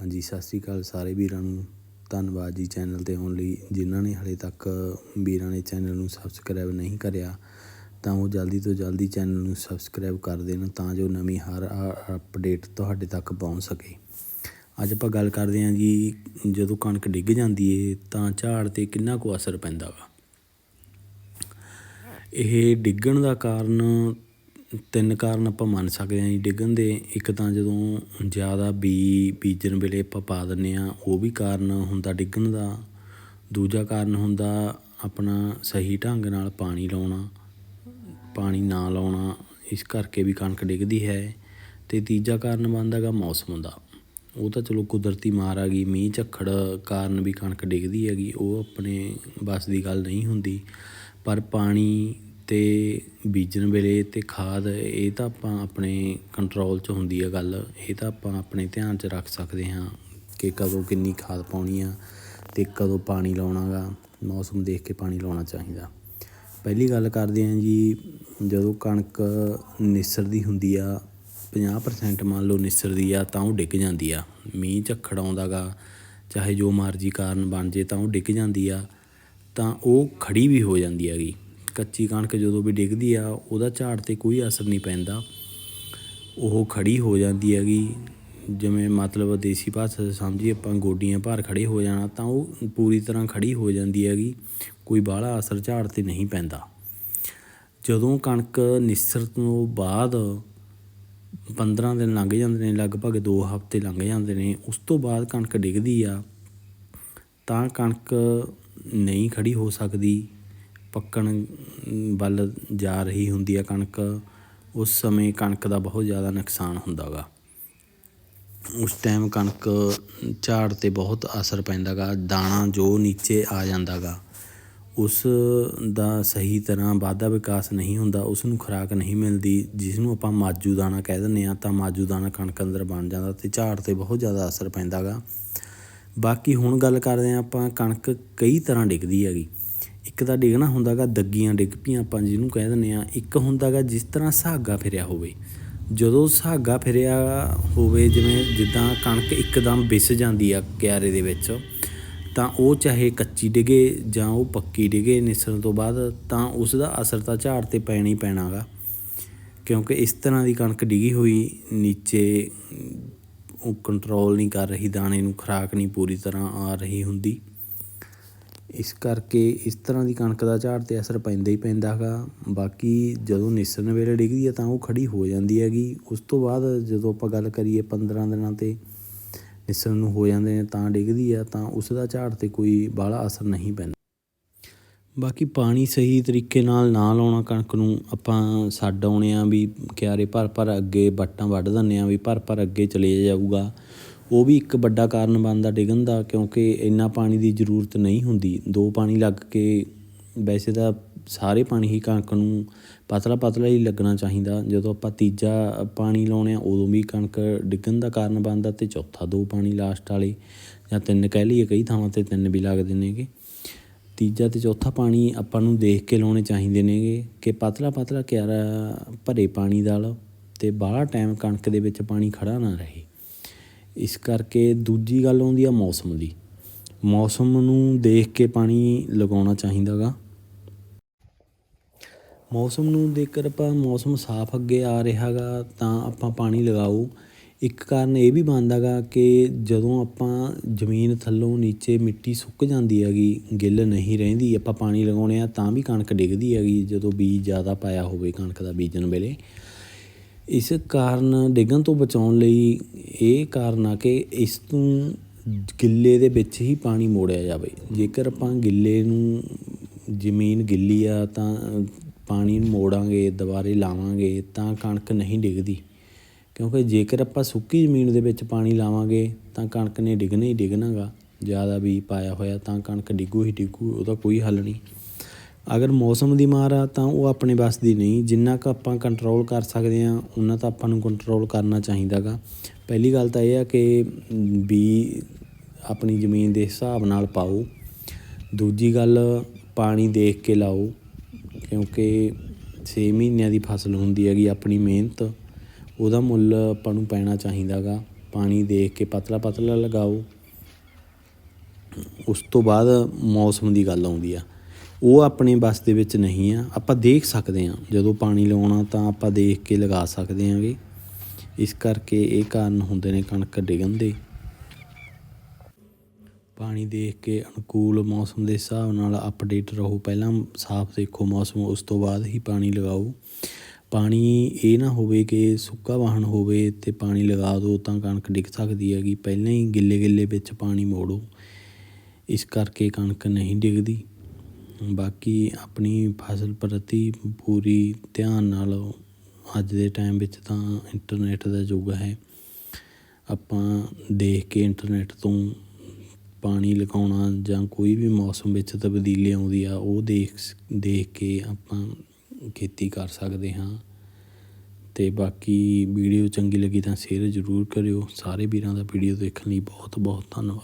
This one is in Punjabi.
ਹਾਂਜੀ, ਸਤਿ ਸ਼੍ਰੀ ਅਕਾਲ ਸਾਰੇ ਵੀਰਾਂ ਨੂੰ। ਧੰਨਵਾਦ ਜੀ ਚੈਨਲ ਤੇ ਆਉਣ ਲਈ। ਜਿਨ੍ਹਾਂ ਨੇ ਹਲੇ ਤੱਕ ਵੀਰਾਂ ਨੇ ਚੈਨਲ ਨੂੰ ਸਬਸਕ੍ਰਾਈਬ ਨਹੀਂ ਕਰਿਆ, ਤਾਂ ਉਹ ਜਲਦੀ ਤੋਂ ਜਲਦੀ ਚੈਨਲ ਨੂੰ ਸਬਸਕ੍ਰਾਈਬ ਕਰ ਦੇਣ, ਤਾਂ ਜੋ ਨਵੀਂ ਹਰ ਅਪਡੇਟ ਤੁਹਾਡੇ ਤੱਕ ਪਹੁੰਚ ਸਕੇ। ਅੱਜ ਆਪਾਂ ਗੱਲ ਕਰਦੇ ਹਾਂ ਜੀ, ਜਦੋਂ ਕਣਕ ਡਿੱਗ ਜਾਂਦੀ ਏ, ਤਾਂ ਝਾੜ ਤੇ ਕਿੰਨਾ ਕੁ ਅਸਰ ਪੈਂਦਾ ਵਾ? ਇਹ ਡਿੱਗਣ ਦਾ ਕਾਰਨ ਤਿੰਨ ਕਾਰਨ ਆਪਾਂ ਮੰਨ ਸਕਦੇ ਹਾਂ ਜੀ, ਡਿੱਗਣ ਦੇ। ਇੱਕ ਤਾਂ ਜਦੋਂ ਜ਼ਿਆਦਾ ਬੀਜ ਬੀਜਣ ਵੇਲੇ ਆਪਾਂ ਪਾ ਦਿੰਦੇ ਹਾਂ, ਉਹ ਵੀ ਕਾਰਨ ਹੁੰਦਾ ਡਿੱਗਣ ਦਾ। ਦੂਜਾ ਕਾਰਨ ਹੁੰਦਾ ਆਪਣਾ ਸਹੀ ਢੰਗ ਨਾਲ ਪਾਣੀ ਲਾਉਣਾ, ਪਾਣੀ ਨਾ ਲਾਉਣਾ, ਇਸ ਕਰਕੇ ਵੀ ਕਣਕ ਡਿੱਗਦੀ ਹੈ। ਅਤੇ ਤੀਜਾ ਕਾਰਨ ਬਣਦਾ ਗਾ ਮੌਸਮ ਦਾ। ਉਹ ਤਾਂ ਚਲੋ ਕੁਦਰਤੀ ਮਾਰ ਆ ਗਈ, ਮੀਂਹ ਝੱਖੜ ਕਾਰਨ ਵੀ ਕਣਕ ਡਿੱਗਦੀ ਹੈਗੀ, ਉਹ ਆਪਣੇ ਬਸ ਦੀ ਗੱਲ ਨਹੀਂ ਹੁੰਦੀ। ਪਰ ਪਾਣੀ ਅਤੇ ਬੀਜਣ ਵੇਲੇ ਅਤੇ ਖਾਦ, ਇਹ ਤਾਂ ਆਪਾਂ ਆਪਣੇ ਕੰਟਰੋਲ 'ਚ ਹੁੰਦੀ ਆ ਗੱਲ। ਇਹ ਤਾਂ ਆਪਾਂ ਆਪਣੇ ਧਿਆਨ 'ਚ ਰੱਖ ਸਕਦੇ ਹਾਂ ਕਿ ਕਦੋਂ ਕਿੰਨੀ ਖਾਦ ਪਾਉਣੀ ਆ ਅਤੇ ਕਦੋਂ ਪਾਣੀ ਲਾਉਣਾ ਗਾ। ਮੌਸਮ ਦੇਖ ਕੇ ਪਾਣੀ ਲਾਉਣਾ ਚਾਹੀਦਾ। ਪਹਿਲੀ ਗੱਲ ਕਰਦੇ ਹਾਂ ਜੀ, ਜਦੋਂ ਕਣਕ ਨਿਸਰਦੀ ਹੁੰਦੀ ਆ 50% ਮੰਨ ਲਓ ਨਿਸਰਦੀ ਆ, ਤਾਂ ਉਹ ਡਿੱਗ ਜਾਂਦੀ ਆ। ਮੀਂਹ ਝੱਖੜ ਆਉਂਦਾ ਗਾ, ਚਾਹੇ ਜੋ ਮਰਜ਼ੀ ਕਾਰਨ ਬਣ ਜੇ ਤਾਂ ਉਹ ਡਿੱਗ ਜਾਂਦੀ ਆ। ਤਾਂ ਉਹ ਖੜੀ ਵੀ ਹੋ ਜਾਂਦੀ ਹੈਗੀ। ਕੱਚੀ ਕਣਕ ਜਦੋਂ ਵੀ ਡਿੱਗਦੀ ਆ, ਉਹਦਾ ਝਾੜ ਤੇ ਕੋਈ ਅਸਰ ਨਹੀਂ ਪੈਂਦਾ। ਉਹ ਖੜੀ ਹੋ ਜਾਂਦੀ ਹੈਗੀ। ਜਿਵੇਂ ਮਤਲਬ ਦੇਸੀ ਭਾਸ਼ਾ 'ਚ ਸਮਝੀਏ, ਆਪਾਂ ਗੋਡੀਆਂ ਭਾਰ ਖੜੇ ਹੋ ਜਾਣਾ, ਤਾਂ ਉਹ ਪੂਰੀ ਤਰ੍ਹਾਂ ਖੜੀ ਹੋ ਜਾਂਦੀ ਹੈਗੀ। ਕੋਈ ਬਾਹਲਾ ਅਸਰ ਝਾੜ ਤੇ ਨਹੀਂ ਪੈਂਦਾ। ਜਦੋਂ ਕਣਕ ਨਿਸਰ ਤੋਂ ਬਾਅਦ 15 ਦਿਨ ਲੰਘ ਜਾਂਦੇ ਨੇ, ਲਗਭਗ 2 ਹਫ਼ਤੇ ਲੰਘ ਜਾਂਦੇ ਨੇ, ਉਸ ਤੋਂ ਬਾਅਦ ਕਣਕ ਡਿੱਗਦੀ ਆ, ਤਾਂ ਕਣਕ ਨਹੀਂ ਖੜੀ ਹੋ ਸਕਦੀ। ਪੱਕਣ ਵੱਲ ਜਾ ਰਹੀ ਹੁੰਦੀ ਆ ਕਣਕ, ਉਸ ਸਮੇਂ ਕਣਕ ਦਾ ਬਹੁਤ ਜ਼ਿਆਦਾ ਨੁਕਸਾਨ ਹੁੰਦਾ ਗਾ। ਉਸ ਟਾਈਮ ਕਣਕ ਝਾੜ ਤੇ ਬਹੁਤ ਅਸਰ ਪੈਂਦਾ ਗਾ, ਦਾਣਾ ਜੋ ਨੀਚੇ ਆ ਜਾਂਦਾ ਗਾ, ਉਸ ਦਾ ਸਹੀ ਤਰ੍ਹਾਂ ਵਾਧਾ ਵਿਕਾਸ ਨਹੀਂ ਹੁੰਦਾ, ਉਸ ਨੂੰ ਖੁਰਾਕ ਨਹੀਂ ਮਿਲਦੀ, ਜਿਸ ਨੂੰ ਆਪਾਂ ਮਾਜੂ ਦਾਣਾ ਕਹਿ ਦਿੰਦੇ ਆ, ਤਾਂ ਮਾਜੂ ਦਾਣਾ ਕਣਕ ਅੰਦਰ ਬਣ ਜਾਂਦਾ ਤੇ ਝਾੜ ਤੇ ਬਹੁਤ ਜ਼ਿਆਦਾ ਅਸਰ ਪੈਂਦਾ ਗਾ। ਬਾਕੀ ਹੁਣ ਗੱਲ ਕਰਦੇ ਆ ਆਪਾਂ ਕਣਕ ਕਈ ਤਰ੍ਹਾਂ ਡਿੱਗਦੀ ਹੈਗੀ। ਇੱਕ ਤਾਂ ਡਿੱਗਣਾ ਹੁੰਦਾ ਗਾ ਦੱਗੀਆਂ ਡਿੱਗ ਪਈਆਂ ਆਪਾਂ ਜਿਹਨੂੰ ਕਹਿ ਦਿੰਦੇ ਆ ਇੱਕ ਹੁੰਦਾ ਗਾ ਜਿਸ ਤਰ੍ਹਾਂ ਸਾਗਾ ਫਿਰਿਆ ਹੋਵੇ। ਜਦੋਂ ਸਾਗਾ ਫਿਰਿਆ ਹੋਵੇ, ਜਿਵੇਂ ਜਿੱਦਾਂ ਕਣਕ ਇੱਕਦਮ ਵਿਸ ਜਾਂਦੀ ਆ ਕਿਆਰੇ ਦੇ ਵਿੱਚ, ਤਾਂ ਉਹ ਚਾਹੇ ਕੱਚੀ ਡਿਗੇ ਜਾਂ ਉਹ ਪੱਕੀ ਡਿਗੇ ਨਿਸਰਨ ਤੋਂ ਬਾਅਦ, ਤਾਂ ਉਸ ਦਾ ਅਸਰ ਤਾਂ ਝਾੜ ਤੇ ਪੈਣਾ ਹੀ ਪੈਣਾਗਾ। ਕਿਉਂਕਿ ਇਸ ਤਰ੍ਹਾਂ ਦੀ ਕਣਕ ਡਿਗੀ ਹੋਈ, ਨੀਚੇ ਉਹ ਕੰਟਰੋਲ ਨਹੀਂ ਕਰ ਰਹੀ, ਦਾਣੇ ਨੂੰ ਖੁਰਾਕ ਨਹੀਂ ਪੂਰੀ ਤਰ੍ਹਾਂ ਆ ਰਹੀ ਹੁੰਦੀ। ਇਸ ਕਰਕੇ ਇਸ ਤਰ੍ਹਾਂ ਦੀ ਕਣਕ ਦਾ ਝਾੜ ਤੇ ਅਸਰ ਪੈਂਦਾ ਹੀ ਪੈਂਦਾ ਹੈਗਾ। ਬਾਕੀ ਜਦੋਂ ਨਿਸਰਨ ਵੇਲੇ ਡਿੱਗਦੀ ਹੈ ਤਾਂ ਉਹ ਖੜ੍ਹੀ ਹੋ ਜਾਂਦੀ ਹੈਗੀ। ਉਸ ਤੋਂ ਬਾਅਦ ਜਦੋਂ ਆਪਾਂ ਗੱਲ ਕਰੀਏ 15 ਦਿਨਾਂ ਤੇ ਨਿਸਰਨ ਨੂੰ ਹੋ ਜਾਂਦੇ ਨੇ ਤਾਂ ਡਿੱਗਦੀ ਆ ਤਾਂ ਉਸ ਦਾ ਝਾੜ ਤੇ ਕੋਈ ਬਾਹਲਾ ਅਸਰ ਨਹੀਂ ਪੈਂਦਾ। ਬਾਕੀ ਪਾਣੀ ਸਹੀ ਤਰੀਕੇ ਨਾਲ ਨਾ ਲਾਉਣਾ ਕਣਕ ਨੂੰ ਆਪਾਂ ਛੱਡ ਆਉਣੇ ਆ ਵੀ ਕਿਆਰੇ ਭਰ ਭਰ ਅੱਗੇ ਵੱਟਾਂ ਵੱਢ ਦਿੰਦੇ ਆ ਵੀ ਭਰ ਭਰ ਅੱਗੇ ਚਲੇ ਜਾਊਗਾ। ਉਹ ਵੀ ਇੱਕ ਵੱਡਾ ਕਾਰਨ ਬਣਦਾ ਡਿੱਗਣ ਦਾ, ਕਿਉਂਕਿ ਇੰਨਾ ਪਾਣੀ ਦੀ ਜ਼ਰੂਰਤ ਨਹੀਂ ਹੁੰਦੀ। ਦੋ ਪਾਣੀ ਲੱਗ ਕੇ ਵੈਸੇ ਤਾਂ ਸਾਰੇ ਪਾਣੀ ਹੀ ਕਣਕ ਨੂੰ ਪਤਲਾ ਪਤਲਾ ਹੀ ਲੱਗਣਾ ਚਾਹੀਦਾ। ਜਦੋਂ ਆਪਾਂ ਤੀਜਾ ਪਾਣੀ ਲਾਉਣੇ ਆ, ਉਦੋਂ ਵੀ ਕਣਕ ਡਿੱਗਣ ਦਾ ਕਾਰਨ ਬਣਦਾ ਤੇ ਚੌਥਾ ਦੋ ਪਾਣੀ ਲਾਸਟ ਵਾਲੇ, ਜਾਂ ਤਿੰਨ ਕਹਿ ਲਈਏ ਕਈ ਥਾਵਾਂ ਤੇ ਤਿੰਨ ਵੀ ਲੱਗਦੇ ਨੇਗੇ। ਤੀਜਾ ਤੇ ਚੌਥਾ ਪਾਣੀ ਆਪਾਂ ਨੂੰ ਦੇਖ ਕੇ ਲਾਉਣੇ ਚਾਹੀਦੇ ਨੇਗੇ ਕਿ ਪਤਲਾ ਪਤਲਾ ਕਿਆਰਾ ਭਰੇ ਪਾਣੀ ਨਾਲ ਤੇ ਬਾਹਲਾ ਟਾਈਮ ਕਣਕ ਦੇ ਵਿੱਚ ਪਾਣੀ ਖੜਾ ਨਾ ਰਹੇ। ਇਸ ਕਰਕੇ ਦੂਜੀ ਗੱਲ ਆਉਂਦੀ ਆ ਮੌਸਮ ਦੀ। ਮੌਸਮ ਨੂੰ ਦੇਖ ਕੇ ਪਾਣੀ ਲਗਾਉਣਾ ਚਾਹੀਦਾ ਗਾ। ਮੌਸਮ ਨੂੰ ਦੇਖकर ਆਪਾਂ ਮੌਸਮ ਸਾਫ਼ ਅੱਗੇ ਆ ਰਿਹਾਗਾ ਤਾਂ ਆਪਾਂ ਪਾਣੀ ਲਗਾਓ। ਇੱਕ ਕਾਰਨ ਇਹ ਵੀ ਬਣਦਾ ਗਾ ਕਿ ਜਦੋਂ ਆਪਾਂ ਜ਼ਮੀਨ ਥੱਲੋਂ ਨੀਚੇ ਮਿੱਟੀ ਸੁੱਕ ਜਾਂਦੀ ਹੈਗੀ, ਗਿੱਲ ਨਹੀਂ ਰਹਿੰਦੀ, ਆਪਾਂ ਪਾਣੀ ਲਗਾਉਣੇ ਆ ਤਾਂ ਵੀ ਕਣਕ ਡਿੱਗਦੀ ਹੈਗੀ, ਜਦੋਂ ਬੀਜ ਜ਼ਿਆਦਾ ਪਾਇਆ ਹੋਵੇ ਕਣਕ ਦਾ ਬੀਜਣ ਵੇਲੇ। ਇਸ ਕਾਰਨ, ਡਿੱਗਣ ਤੋਂ ਬਚਾਉਣ ਲਈ ਇਹ ਕਾਰਨ ਆ ਕਿ ਇਸ ਤੋਂ ਗਿੱਲੇ ਦੇ ਵਿੱਚ ਹੀ ਪਾਣੀ ਮੋੜਿਆ ਜਾਵੇ। ਜੇਕਰ ਆਪਾਂ ਗਿੱਲੇ ਨੂੰ, ਜ਼ਮੀਨ ਗਿੱਲੀ ਆ ਤਾਂ, ਪਾਣੀ ਮੋੜਾਂਗੇ, ਦੁਬਾਰੇ ਲਾਵਾਂਗੇ ਤਾਂ ਕਣਕ ਨਹੀਂ ਡਿੱਗਦੀ। ਕਿਉਂਕਿ ਜੇਕਰ ਆਪਾਂ ਸੁੱਕੀ ਜ਼ਮੀਨ ਦੇ ਵਿੱਚ ਪਾਣੀ ਲਾਵਾਂਗੇ ਤਾਂ ਕਣਕ ਨੇ ਡਿੱਗਣਾ ਹੀ ਡਿੱਗਣਾਗਾ। ਜ਼ਿਆਦਾ ਵੀ ਪਾਇਆ ਹੋਇਆ ਤਾਂ ਕਣਕ ਡਿੱਗੂ ਹੀ ਡਿੱਗੂ, ਉਹਦਾ ਕੋਈ ਹੱਲ ਨਹੀਂ। ਅਗਰ ਮੌਸਮ ਦੀ ਮਾਰ ਆ, ਤਾਂ ਉਹ ਆਪਣੇ ਵੱਸ ਦੀ ਨਹੀਂ। ਜਿੰਨਾ ਕੁ ਆਪਾਂ ਕੰਟਰੋਲ ਕਰ ਸਕਦੇ ਆ ਉਹਨਾਂ ਤਾਂ ਆਪਾਂ ਨੂੰ ਕੰਟਰੋਲ ਕਰਨਾ ਚਾਹੀਦਾਗਾ ਪਹਿਲੀ ਗੱਲ ਤਾਂ ਇਹ ਆ ਕਿ ਵੀ ਆਪਣੀ ਜ਼ਮੀਨ ਦੇ ਹਿਸਾਬ ਨਾਲ ਪਾਓ। ਦੂਜੀ ਗੱਲ, ਪਾਣੀ ਦੇਖ ਕੇ ਲਾਓ, ਕਿਉਂਕਿ 6 ਮਹੀਨਿਆਂ ਦੀ ਫਸਲ ਹੁੰਦੀ ਹੈਗੀ ਆਪਣੀ ਮਿਹਨਤ, ਉਹਦਾ ਮੁੱਲ ਆਪਾਂ ਨੂੰ ਪੈਣਾ ਚਾਹੀਦਾਗਾ ਪਾਣੀ ਦੇਖ ਕੇ ਪਤਲਾ ਪਤਲਾ ਲਗਾਓ। ਉਸ ਤੋਂ ਬਾਅਦ ਮੌਸਮ ਦੀ ਗੱਲ ਆਉਂਦੀ ਆ। ਉਹ ਆਪਣੇ ਬਸ ਦੇ ਵਿੱਚ ਨਹੀਂ ਆ। ਆਪਾਂ ਦੇਖ ਸਕਦੇ ਹਾਂ। ਜਦੋਂ ਪਾਣੀ ਲਾਉਣਾ ਤਾਂ ਆਪਾਂ ਦੇਖ ਕੇ ਲਗਾ ਸਕਦੇ ਹਾਂਗੇ। ਇਸ ਕਰਕੇ ਇਹ ਕਾਰਨ ਹੁੰਦੇ ਨੇ ਕਣਕ ਡਿੱਗਣ ਦੇ। ਪਾਣੀ ਦੇਖ ਕੇ ਅਨੁਕੂਲ ਮੌਸਮ ਦੇ ਹਿਸਾਬ ਨਾਲ ਅਪਡੇਟ ਰਹੋ। ਪਹਿਲਾਂ ਸਾਫ਼ ਦੇਖੋ ਮੌਸਮ, ਉਸ ਤੋਂ ਬਾਅਦ ਹੀ ਪਾਣੀ ਲਗਾਓ। ਪਾਣੀ ਇਹ ਨਾ ਹੋਵੇ ਕਿ ਸੁੱਕਾ ਵਾਹਣ ਹੋਵੇ ਤੇ ਪਾਣੀ ਲਗਾ ਦਿਓ ਤਾਂ ਕਣਕ ਡਿੱਗ ਸਕਦੀ ਹੈਗੀ। ਪਹਿਲਾਂ ਹੀ ਗਿੱਲੇ ਗਿੱਲੇ ਵਿੱਚ ਪਾਣੀ ਮੋੜੋ। ਇਸ ਕਰਕੇ ਕਣਕ ਨਹੀਂ ਡਿੱਗਦੀ। ਬਾਕੀ ਆਪਣੀ ਫਸਲ ਪ੍ਰਤੀ ਪੂਰੀ ਧਿਆਨ ਨਾਲ ਅੱਜ ਦੇ ਟਾਈਮ ਵਿੱਚ ਤਾਂ ਇੰਟਰਨੈਟ ਦਾ ਯੁੱਗ ਹੈ। ਆਪਾਂ ਦੇਖ ਕੇ ਇੰਟਰਨੈਟ ਤੋਂ ਪਾਣੀ ਲਗਾਉਣਾ ਜਾਂ ਕੋਈ ਵੀ ਮੌਸਮ ਵਿੱਚ ਤਬਦੀਲੀ ਆਉਂਦੀ ਆ, ਉਹ ਦੇਖ ਦੇਖ ਕੇ ਆਪਾਂ ਖੇਤੀ ਕਰ ਸਕਦੇ ਹਾਂ। ਤੇ ਬਾਕੀ ਵੀਡੀਓ ਚੰਗੀ ਲੱਗੀ ਤਾਂ ਸ਼ੇਅਰ ਜ਼ਰੂਰ ਕਰਿਓ। ਸਾਰੇ ਵੀਰਾਂ ਦਾ ਵੀਡੀਓ ਦੇਖਣ ਲਈ ਬਹੁਤ ਬਹੁਤ ਧੰਨਵਾਦ।